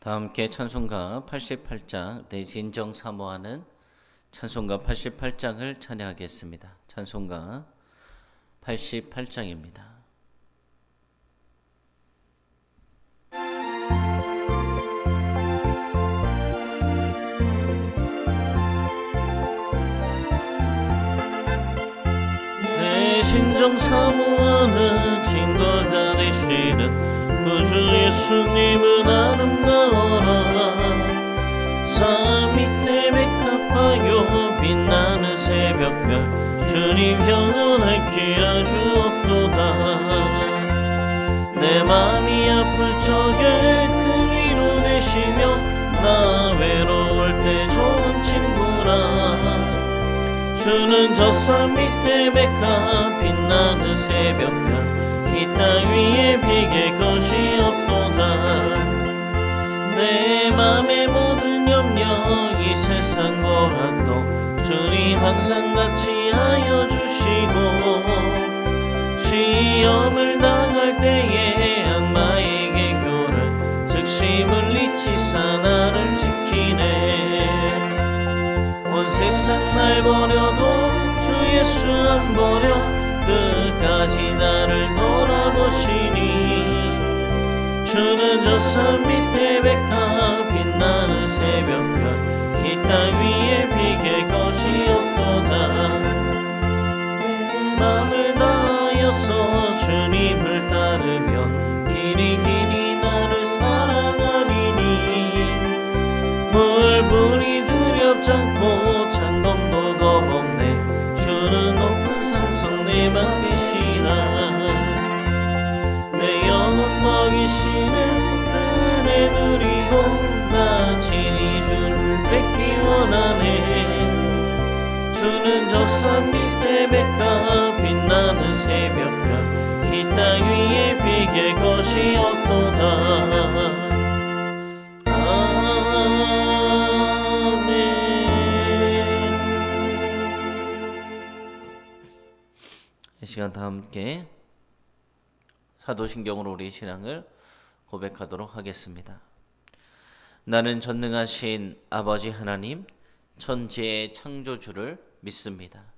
다 함께 찬송가 88장 내 진정 사모하는 찬송가 88장을 찬양하겠습니다. 찬송가 88장입니다. 내 심정 사모하는 증거가 되시는 구주 예수님은 새벽별 주님 영원할지라 주옵도다. 내 맘이 아플 적에 그 위로 되시며 나 외로울 때 좋은 친구라. 주는 저산 밑에 백합 빛나는 새벽별 이 땅 위에 비길 것이 없도다. 내 맘의 모든 염려 이 세상 고락도 주님 항상 같이 하여 주시고 시험을 당할 때에 악마에게 교를 즉시 물리치사 나를 지키네. 온 세상 날 버려도 주 예수 안 버려 끝까지 나를 돌아보시니. 주는 저 산 밑에 백합 빛나는 새벽별 이땅 위에 비길 것이 없도다. 마음을 다하여서 주님을 따르면 새벽별 이땅 위에 비길 것이 없도다. 이 시간 다 함께 사도신경으로 우리 신앙을 고백하도록 하겠습니다. 나는 전능하신 아버지 하나님, 천지의 창조주를 믿습니다.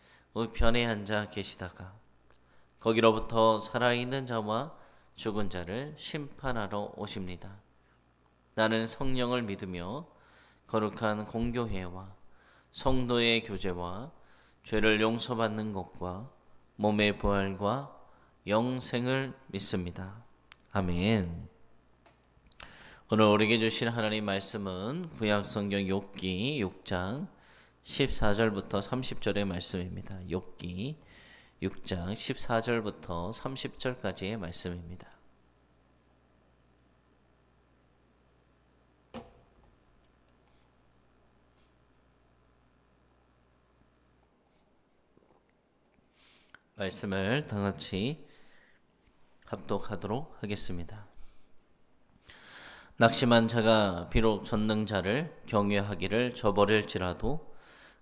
우편에 앉아 계시다가 거기로부터 살아있는 자와 죽은 자를 심판하러 오십니다. 나는 성령을 믿으며 거룩한 공교회와 성도의 교제와 죄를 용서받는 것과 몸의 부활과 영생을 믿습니다. 아멘. 오늘 우리에게 주신 하나님 말씀은 구약 성경 욥기 6장 14절부터 30절의 말씀입니다. 욥기 6장 14절부터 30절까지의 말씀입니다. 말씀을 다 같이 합독하도록 하겠습니다. 낙심한 자가 비록 전능자를 경외하기를 저버릴지라도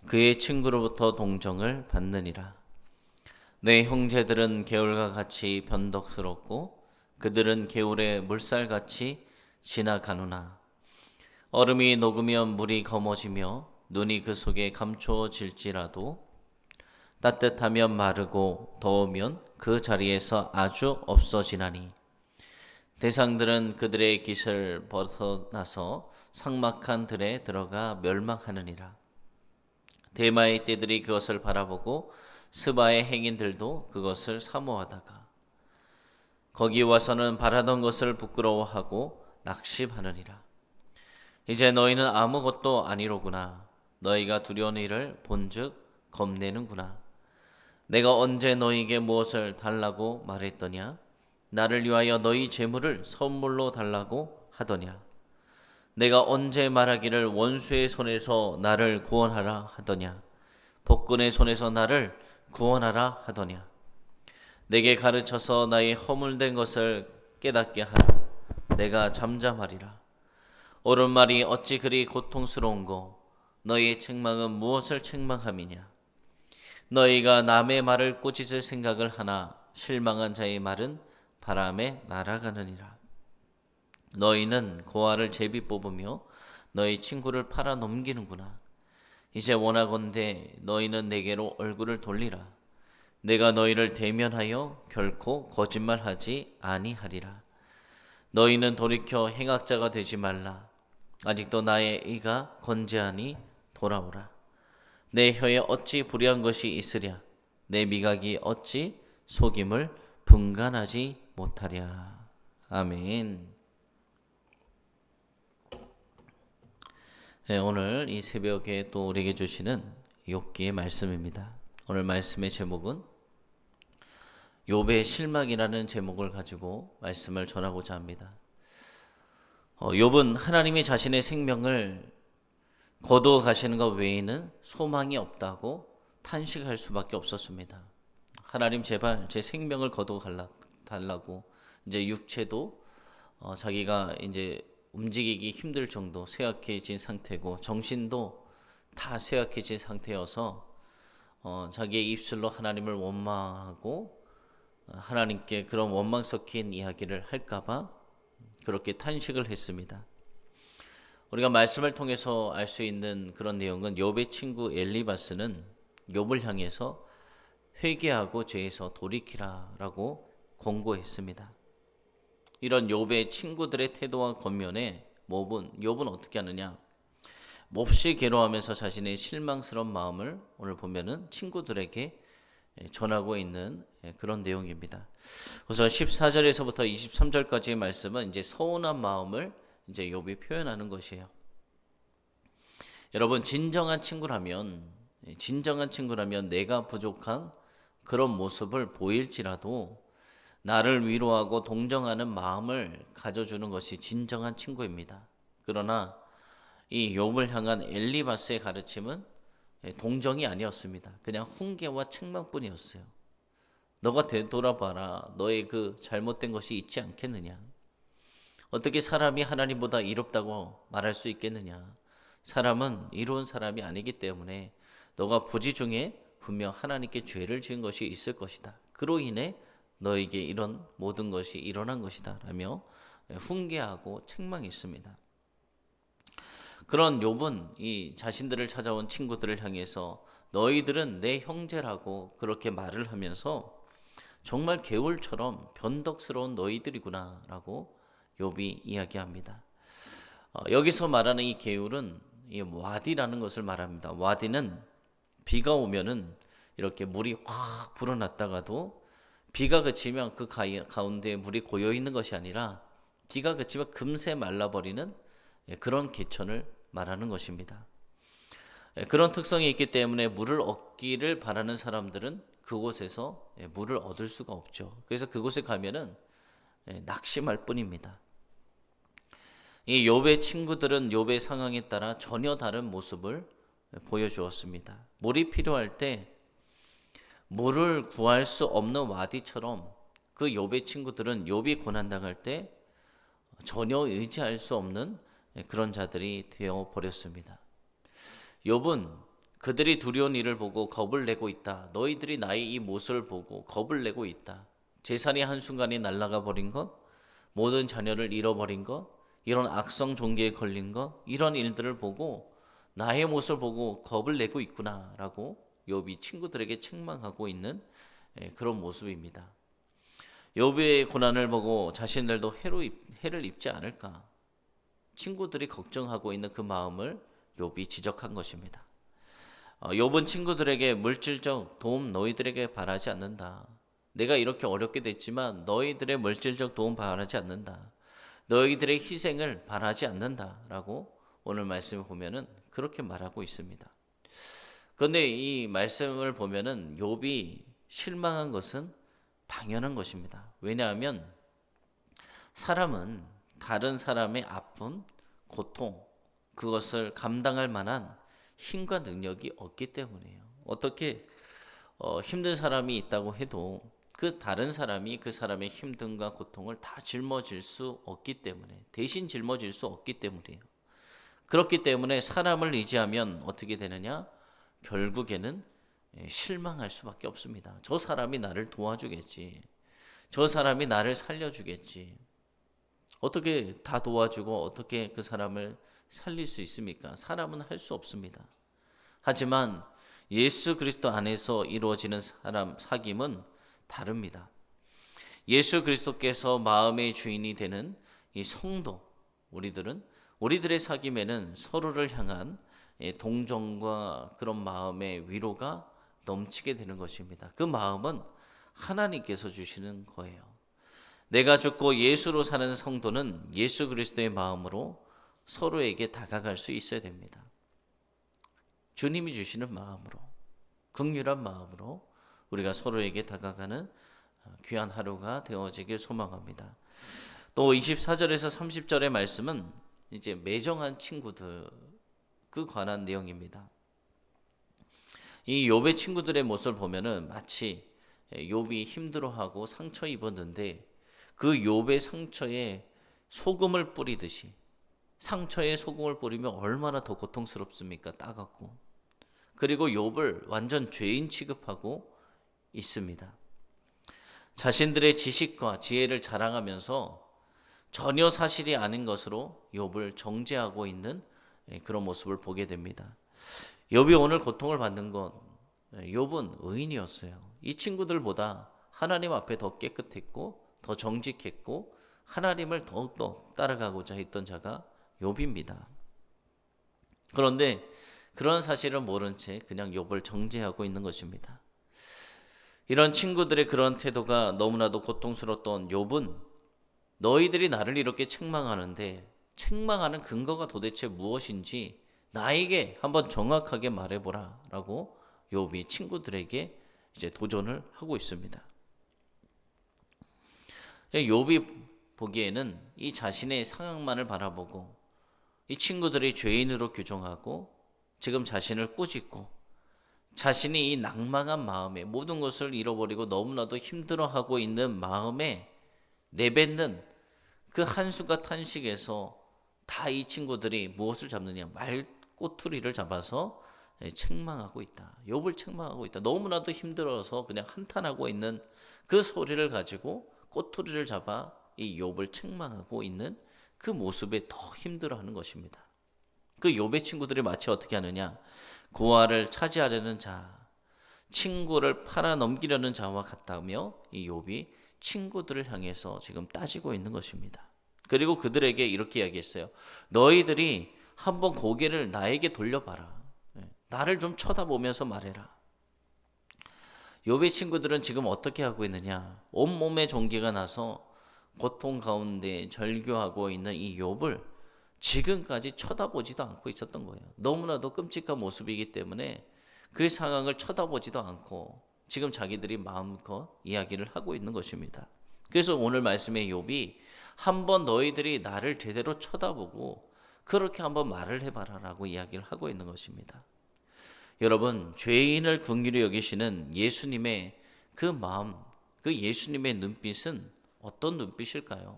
그의 친구로부터 동정을 받느니라. 내 형제들은 개울과 같이 변덕스럽고 그들은 개울의 물살같이 지나가누나. 얼음이 녹으면 물이 검어지며 눈이 그 속에 감추어질지라도 따뜻하면 마르고 더우면 그 자리에서 아주 없어지나니. 대상들은 그들의 깃을 벗어나서 상막한 들에 들어가 멸망하느니라 대마의 떼들이 그것을 바라보고 스바의 행인들도 그것을 사모하다가 거기 와서는 바라던 것을 부끄러워하고 낙심하느니라 이제 너희는 아무것도 아니로구나 너희가 두려운 일을 본즉 겁내는구나 내가 언제 너희에게 무엇을 달라고 말했더냐? 나를 위하여 너희 재물을 선물로 달라고 하더냐? 내가 언제 말하기를 원수의 손에서 나를 구원하라 하더냐? 복근의 손에서 나를 구원하라 하더냐? 내게 가르쳐서 나의 허물된 것을 깨닫게 하라. 내가 잠잠하리라. 옳은 말이 어찌 그리 고통스러운고 너희의 책망은 무엇을 책망함이냐? 너희가 남의 말을 꾸짖을 생각을 하나 실망한 자의 말은 바람에 날아가느니라 너희는 고아를 제비 뽑으며 너희 친구를 팔아 넘기는구나. 이제 원하건대 너희는 내게로 얼굴을 돌리라. 내가 너희를 대면하여 결코 거짓말하지 아니하리라. 너희는 돌이켜 행악자가 되지 말라. 아직도 나의 의가 건재하니 돌아오라. 내 혀에 어찌 불의한 것이 있으랴. 내 미각이 어찌 속임을 분간하지 못하랴. 아멘. 네, 오늘 이 새벽에 또 우리에게 주시는 욥기의 말씀입니다. 오늘 말씀의 제목은 욥의 실망이라는 제목을 가지고 말씀을 전하고자 합니다. 어, 욥은 하나님이 자신의 생명을 거두어 가시는 것 외에는 소망이 없다고 탄식할 수밖에 없었습니다. 하나님 제발 제 생명을 거두어 달라고 이제 육체도 어, 자기가 이제 움직이기 힘들 정도 쇠약해진 상태고 정신도 다 쇠약해진 상태여서 어, 자기의 입술로 하나님을 원망하고 어, 하나님께 그런 원망 섞인 이야기를 할까봐 그렇게 탄식을 했습니다. 우리가 말씀을 통해서 알 수 있는 그런 내용은 욥의 친구 엘리바스는 욥을 향해서 회개하고 죄에서 돌이키라라고 권고했습니다. 이런 욥의 친구들의 태도와 겉면에 몹은 욥은 어떻게 하느냐? 몹시 괴로워하면서 자신의 실망스러운 마음을 오늘 보면은 친구들에게 전하고 있는 그런 내용입니다. 우선 14절에서부터 23절까지의 말씀은 이제 서운한 마음을 이제 욥이 표현하는 것이에요. 여러분 진정한 친구라면 진정한 친구라면 내가 부족한 그런 모습을 보일지라도 나를 위로하고 동정하는 마음을 가져주는 것이 진정한 친구입니다. 그러나 이 욥을 향한 엘리바스의 가르침은 동정이 아니었습니다. 그냥 훈계와 책망뿐이었어요. 너가 되돌아봐라. 너의 그 잘못된 것이 있지 않겠느냐? 어떻게 사람이 하나님보다 이롭다고 말할 수 있겠느냐? 사람은 이로운 사람이 아니기 때문에 너가 부지 중에 분명 하나님께 죄를 지은 것이 있을 것이다. 그로 인해 너에게 이런 모든 것이 일어난 것이다 라며 훈계하고 책망했습니다. 그런 욥은 이 자신들을 찾아온 친구들을 향해서 너희들은 내 형제라고 그렇게 말을 하면서 정말 개울처럼 변덕스러운 너희들이구나라고 욥이 이야기합니다. 어, 여기서 말하는 이 개울은 이 와디라는 것을 말합니다. 와디는 비가 오면은 이렇게 물이 확 불어났다가도 비가 그치면 그 가운데 물이 고여 있는 것이 아니라 비가 그치면 금세 말라버리는 예, 그런 개천을 말하는 것입니다. 예, 그런 특성이 있기 때문에 물을 얻기를 바라는 사람들은 그곳에서 예, 물을 얻을 수가 없죠. 그래서 그곳에 가면은 낙심할 뿐입니다. 이 욥의 친구들은 욥의 상황에 따라 전혀 다른 모습을 보여주었습니다. 물이 필요할 때 물을 구할 수 없는 와디처럼 그 욥의 친구들은 욥이 고난 당할 때 전혀 의지할 수 없는 그런 자들이 되어 버렸습니다. 욥은 그들이 두려운 일을 보고 겁을 내고 있다. 너희들이 나의 이 모습을 보고 겁을 내고 있다. 재산이 한순간에 날아가 버린 것, 모든 자녀를 잃어버린 것, 이런 악성 종기에 걸린 것, 이런 일들을 보고 나의 모습을 보고 겁을 내고 있구나라고 욥이 친구들에게 책망하고 있는 예, 그런 모습입니다. 욥의 고난을 보고 자신들도 해로 해를 입지 않을까 친구들이 걱정하고 있는 그 마음을 욥이 지적한 것입니다. 어, 욥은 친구들에게 물질적 도움 너희들에게 바라지 않는다. 내가 이렇게 어렵게 됐지만 너희들의 물질적 도움 바라지 않는다. 너희들의 희생을 바라지 않는다라고 오늘 말씀을 보면은 그렇게 말하고 있습니다. 그런데 이 말씀을 보면은 욥이 실망한 것은 당연한 것입니다. 왜냐하면 사람은 다른 사람의 아픔, 고통 그것을 감당할 만한 힘과 능력이 없기 때문이에요. 어떻게 어, 힘든 사람이 있다고 해도 그 다른 사람이 그 사람의 힘듦과 고통을 다 짊어질 수 없기 때문에 대신 짊어질 수 없기 때문이에요. 그렇기 때문에 사람을 의지하면 어떻게 되느냐? 결국에는 예, 실망할 수밖에 없습니다. 저 사람이 나를 도와주겠지. 저 사람이 나를 살려주겠지. 어떻게 다 도와주고 어떻게 그 사람을 살릴 수 있습니까? 사람은 할 수 없습니다. 하지만 예수 그리스도 안에서 이루어지는 사람 사귐은 다릅니다. 예수 그리스도께서 마음의 주인이 되는 이 성도 우리들은 우리들의 사귐에는 서로를 향한 예, 동정과 그런 마음의 위로가 넘치게 되는 것입니다. 그 마음은 하나님께서 주시는 거예요. 내가 죽고 예수로 사는 성도는 예수 그리스도의 마음으로 서로에게 다가갈 수 있어야 됩니다. 주님이 주시는 마음으로, 극률한 마음으로 우리가 서로에게 다가가는 귀한 하루가 되어지길 소망합니다. 또 24절에서 30절의 말씀은 이제 매정한 친구들 그 관한 내용입니다. 이 욥의 친구들의 모습을 보면은 마치 욥이 힘들어하고 상처 입었는데 그 욥의 상처에 소금을 뿌리듯이 상처에 소금을 뿌리면 얼마나 더 고통스럽습니까? 따갑고. 그리고 욥을 완전 죄인 취급하고 있습니다. 자신들의 지식과 지혜를 자랑하면서 전혀 사실이 아닌 것으로 욥을 정죄하고 있는 예, 그런 모습을 보게 됩니다. 욥이 오늘 고통을 받는 건 예, 욥은 의인이었어요. 이 친구들보다 하나님 앞에 더 깨끗했고 더 정직했고 하나님을 더욱더 따라가고자 했던 자가 욥입니다. 그런데 그런 사실을 모른 채 그냥 욥을 정죄하고 있는 것입니다. 이런 친구들의 그런 태도가 너무나도 고통스러웠던 욥은 너희들이 나를 이렇게 책망하는데 책망하는 근거가 도대체 무엇인지 나에게 한번 정확하게 말해보라 라고 욥이 친구들에게 이제 도전을 하고 있습니다. 욥이 보기에는 이 자신의 상황만을 바라보고 이 친구들이 죄인으로 규정하고 지금 자신을 꾸짖고 자신이 이 낭망한 마음에 모든 것을 잃어버리고 너무나도 힘들어하고 있는 마음에 내뱉는 그 한숨과 탄식에서 다 이 친구들이 무엇을 잡느냐 말 꼬투리를 잡아서 책망하고 있다. 욥을 책망하고 있다. 너무나도 힘들어서 그냥 한탄하고 있는 그 소리를 가지고 꼬투리를 잡아 이 욥을 책망하고 있는 그 모습에 더 힘들어하는 것입니다. 그 욥의 친구들이 마치 어떻게 하느냐? 고아를 차지하려는 자, 친구를 팔아 넘기려는 자와 같다며 이 욥이 친구들을 향해서 지금 따지고 있는 것입니다. 그리고 그들에게 이렇게 이야기했어요. 너희들이 한번 고개를 나에게 돌려봐라. 예, 나를 좀 쳐다보면서 말해라. 욥의 친구들은 지금 어떻게 하고 있느냐? 온몸에 종기가 나서 고통 가운데 절규하고 있는 이 욥을 지금까지 쳐다보지도 않고 있었던 거예요. 너무나도 끔찍한 모습이기 때문에 그 상황을 쳐다보지도 않고 지금 자기들이 마음껏 이야기를 하고 있는 것입니다. 그래서 오늘 말씀의 욥이 한번 너희들이 나를 제대로 쳐다보고 그렇게 한번 말을 해봐라라고 이야기를 하고 있는 것입니다. 여러분 죄인을 궁휼히 여기시는 예수님의 그 마음, 그 예수님의 눈빛은 어떤 눈빛일까요?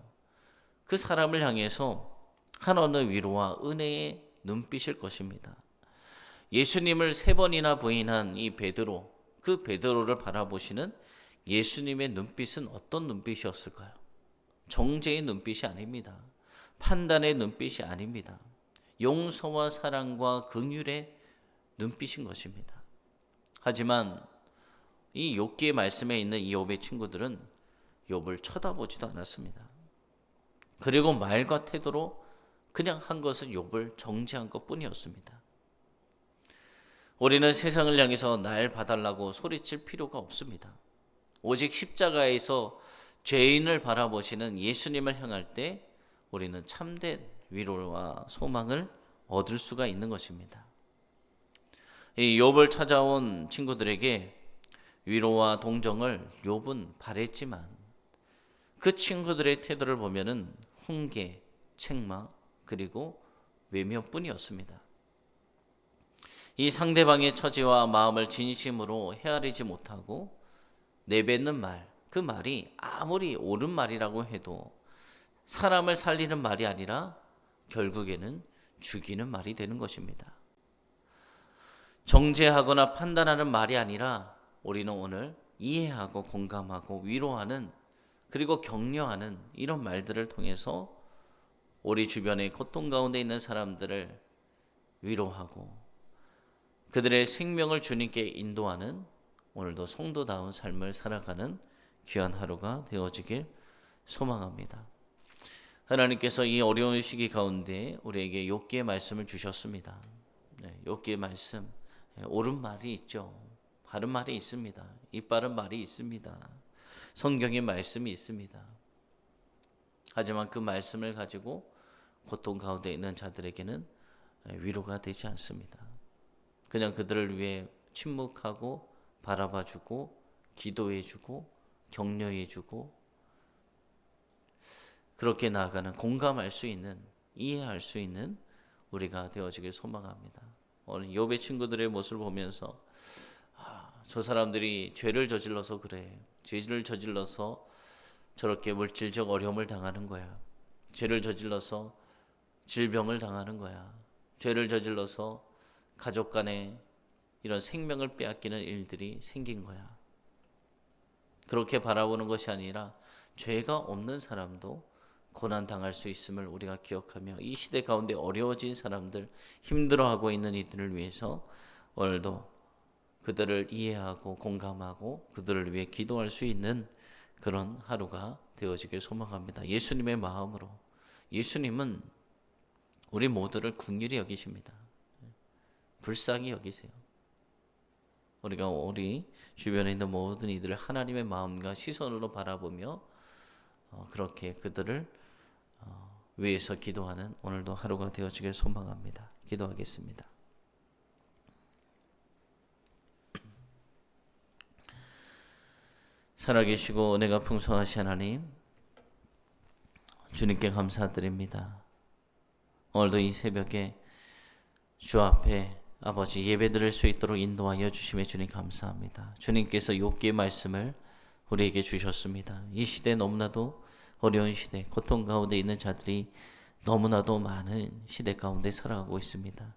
그 사람을 향해서 한없는 위로와 은혜의 눈빛일 것입니다. 예수님을 세 번이나 부인한 이 베드로, 그 베드로를 바라보시는 예수님의 눈빛은 어떤 눈빛이었을까요? 정죄의 눈빛이 아닙니다. 판단의 눈빛이 아닙니다. 용서와 사랑과 긍휼의 눈빛인 것입니다. 하지만 이 욥기의 말씀에 있는 이 욥의 친구들은 욥을 쳐다보지도 않았습니다. 그리고 말과 태도로 그냥 한 것은 욥을 정죄한 것뿐이었습니다. 우리는 세상을 향해서 날 봐달라고 소리칠 필요가 없습니다. 오직 십자가에서 죄인을 바라보시는 예수님을 향할 때 우리는 참된 위로와 소망을 얻을 수가 있는 것입니다. 이 욥을 찾아온 친구들에게 위로와 동정을 욥은 바랬지만 그 친구들의 태도를 보면은 훈계, 책망 그리고 외면뿐이었습니다. 이 상대방의 처지와 마음을 진심으로 헤아리지 못하고 내뱉는 말, 그 말이 아무리 옳은 말이라고 해도 사람을 살리는 말이 아니라 결국에는 죽이는 말이 되는 것입니다. 정죄하거나 판단하는 말이 아니라 우리는 오늘 이해하고 공감하고 위로하는 그리고 격려하는 이런 말들을 통해서 우리 주변의 고통 가운데 있는 사람들을 위로하고 그들의 생명을 주님께 인도하는 오늘도 성도다운 삶을 살아가는 귀한 하루가 되어지길 소망합니다. 하나님께서 이 어려운 시기 가운데 우리에게 욥기의 말씀을 주셨습니다. 네, 욥기의 말씀 네, 옳은 말이 있죠. 바른 말이 있습니다. 이빠른 말이 있습니다. 성경의 말씀이 있습니다. 하지만 그 말씀을 가지고 고통 가운데 있는 자들에게는 위로가 되지 않습니다. 그냥 그들을 위해 침묵하고 바라봐주고 기도해주고 격려해주고 그렇게 나아가는 공감할 수 있는 이해할 수 있는 우리가 되어지길 소망합니다. 오늘 욥의 친구들의 모습을 보면서 아, 저 사람들이 죄를 저질러서 그래. 죄를 저질러서 저렇게 물질적 어려움을 당하는 거야. 죄를 저질러서 질병을 당하는 거야. 죄를 저질러서 가족 간에 이런 생명을 빼앗기는 일들이 생긴 거야. 그렇게 바라보는 것이 아니라 죄가 없는 사람도 고난 당할 수 있음을 우리가 기억하며 이 시대 가운데 어려워진 사람들, 힘들어하고 있는 이들을 위해서 오늘도 그들을 이해하고 공감하고 그들을 위해 기도할 수 있는 그런 하루가 되어지길 소망합니다. 예수님의 마음으로 예수님은 우리 모두를 궁휼히 여기십니다. 불쌍히 여기세요. 우리가 우리 주변에 있는 모든 이들을 하나님의 마음과 시선으로 바라보며 어, 그렇게 그들을 어, 위해서 기도하는 오늘도 하루가 되어지길 소망합니다. 기도하겠습니다. 살아계시고 은혜가 풍성하신 하나님 주님께 감사드립니다. 오늘도 이 새벽에 주 앞에 아버지 예배 드릴 수 있도록 인도하여 주심에 주님 감사합니다. 주님께서 욥기의 말씀을 우리에게 주셨습니다. 이 시대 너무나도 어려운 시대, 고통 가운데 있는 자들이 너무나도 많은 시대 가운데 살아가고 있습니다.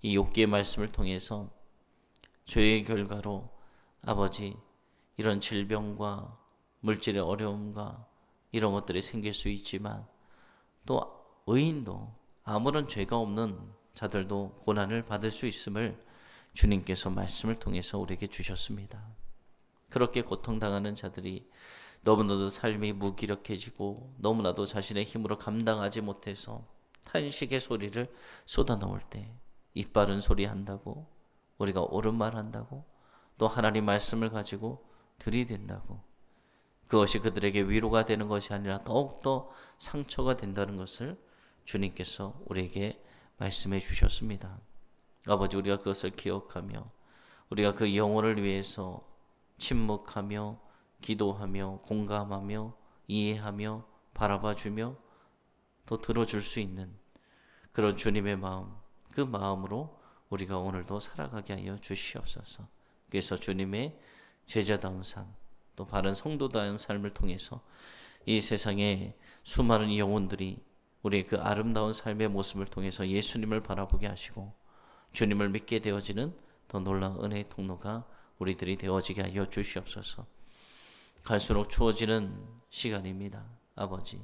이 욥기의 말씀을 통해서 죄의 결과로 아버지 이런 질병과 물질의 어려움과 이런 것들이 생길 수 있지만 또 의인도 아무런 죄가 없는 자들도 고난을 받을 수 있음을 주님께서 말씀을 통해서 우리에게 주셨습니다. 그렇게 고통당하는 자들이 너무나도 삶이 무기력해지고 너무나도 자신의 힘으로 감당하지 못해서 탄식의 소리를 쏟아놓을 때 이빠른 소리 한다고 우리가 옳은 말 한다고 또 하나님 말씀을 가지고 들이댄다고 그것이 그들에게 위로가 되는 것이 아니라 더욱더 상처가 된다는 것을 주님께서 우리에게 말씀해 주셨습니다. 아버지 우리가 그것을 기억하며 우리가 그 영혼을 위해서 침묵하며 기도하며 공감하며 이해하며 바라봐 주며 또 들어줄 수 있는 그런 주님의 마음 그 마음으로 우리가 오늘도 살아가게 하여 주시옵소서. 그래서 주님의 제자다운 삶, 또 바른 성도다운 삶을 통해서 이 세상에 수많은 영혼들이 우리의 그 아름다운 삶의 모습을 통해서 예수님을 바라보게 하시고 주님을 믿게 되어지는 더 놀라운 은혜의 통로가 우리들이 되어지게 하여 주시옵소서. 갈수록 추워지는 시간입니다. 아버지.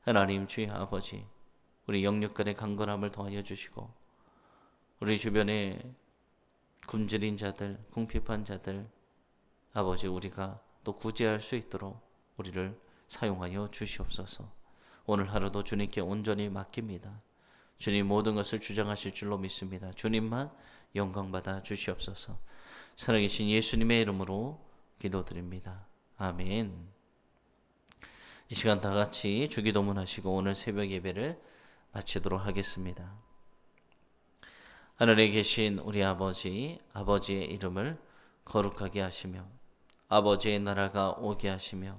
하나님 주의 아버지. 우리 영육 간의 강건함을 더하여 주시고 우리 주변에 굶주린 자들, 궁핍한 자들 아버지 우리가 또 구제할 수 있도록 우리를 사용하여 주시옵소서. 오늘 하루도 주님께 온전히 맡깁니다. 주님 모든 것을 주장하실 줄로 믿습니다. 주님만 영광 받아 주시옵소서. 살아계신 예수님의 이름으로 기도드립니다. 아멘. 이 시간 다 같이 주기도문 하시고 오늘 새벽 예배를 마치도록 하겠습니다. 하늘에 계신 우리 아버지, 아버지의 이름을 거룩하게 하시며 아버지의 나라가 오게 하시며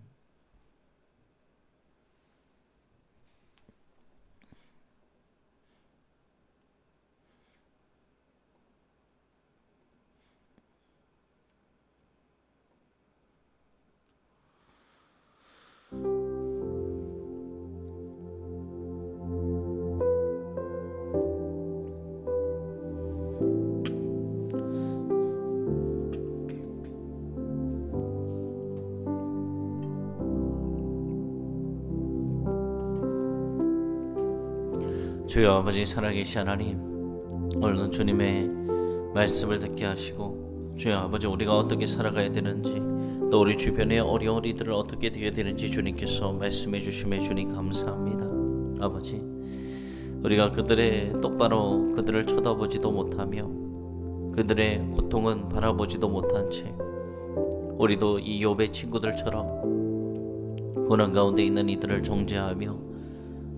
주여 아버지 살아계신 하나님 오늘은 주님의 말씀을 듣게 하시고 주여 아버지 우리가 어떻게 살아가야 되는지 또 우리 주변의 어려운 이들을 어떻게 되게 되는지 주님께서 말씀해 주심에 주님 감사합니다. 아버지 우리가 그들의 똑바로 그들을 쳐다보지도 못하며 그들의 고통은 바라보지도 못한 채 우리도 이 욥의 친구들처럼 고난 가운데 있는 이들을 정죄하며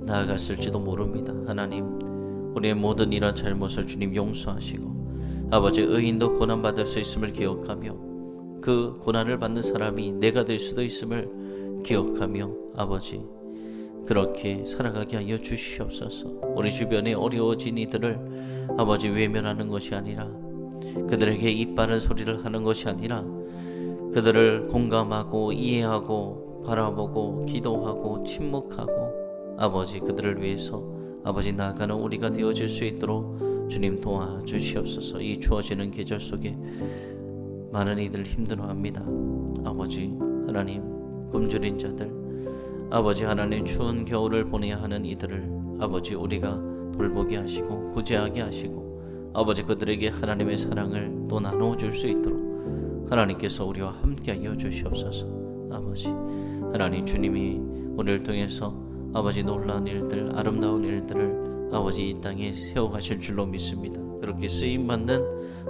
나아갔을지도 모릅니다. 하나님, 우리의 모든 이런 잘못을 주님 용서하시고 아버지 의인도 고난 받을 수 있음을 기억하며 그 고난을 받는 사람이 내가 될 수도 있음을 기억하며 아버지 그렇게 살아가게 하여 주시옵소서. 우리 주변에 어려워진 이들을 아버지 외면하는 것이 아니라 그들에게 이빠른 소리를 하는 것이 아니라 그들을 공감하고 이해하고 바라보고 기도하고 침묵하고 아버지 그들을 위해서 아버지 나아가는 우리가 되어질 수 있도록 주님 도와주시옵소서. 이 추워지는 계절 속에 많은 이들 힘들어합니다. 아버지 하나님 굶주린 자들 아버지 하나님 추운 겨울을 보내야 하는 이들을 아버지 우리가 돌보게 하시고 구제하게 하시고 아버지 그들에게 하나님의 사랑을 또 나누어 줄 수 있도록 하나님께서 우리와 함께 하여 주시옵소서. 아버지 하나님 주님이 우리를 통해서 아버지 놀라운 일들, 아름다운 일들을 아버지 이 땅에 세워 가실 줄로 믿습니다. 그렇게 쓰임 받는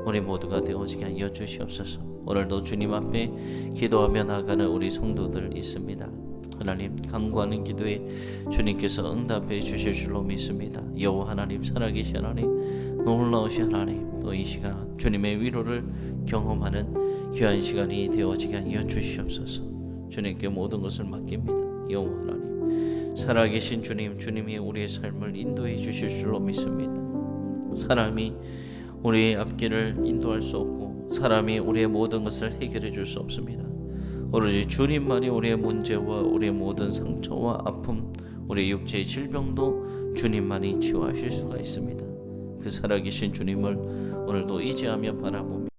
우리 모두가 되어지게 하여 주시옵소서. 오늘도 주님 앞에 기도하며 나가는 우리 성도들 있습니다. 하나님 간구하는 기도에 주님께서 응답해 주실 줄로 믿습니다. 여호와 하나님 살아계신 하나님 놀라우신 하나님 또 이 시간 주님의 위로를 경험하는 귀한 시간이 되어지게 하여 주시옵소서. 주님께 모든 것을 맡깁니다. 여호와 하나님 살아계신 주님, 주님이 우리의 삶을 인도해 주실 줄로 믿습니다. 사람이 우리의 앞길을 인도할 수 없고 사람이 우리의 모든 것을 해결해 줄 수 없습니다. 오로지 주님만이 우리의 문제와 우리의 모든 상처와 아픔, 우리의 육체의 질병도 주님만이 치유하실 수가 있습니다. 그 살아계신 주님을 오늘도 의지하며 바라보며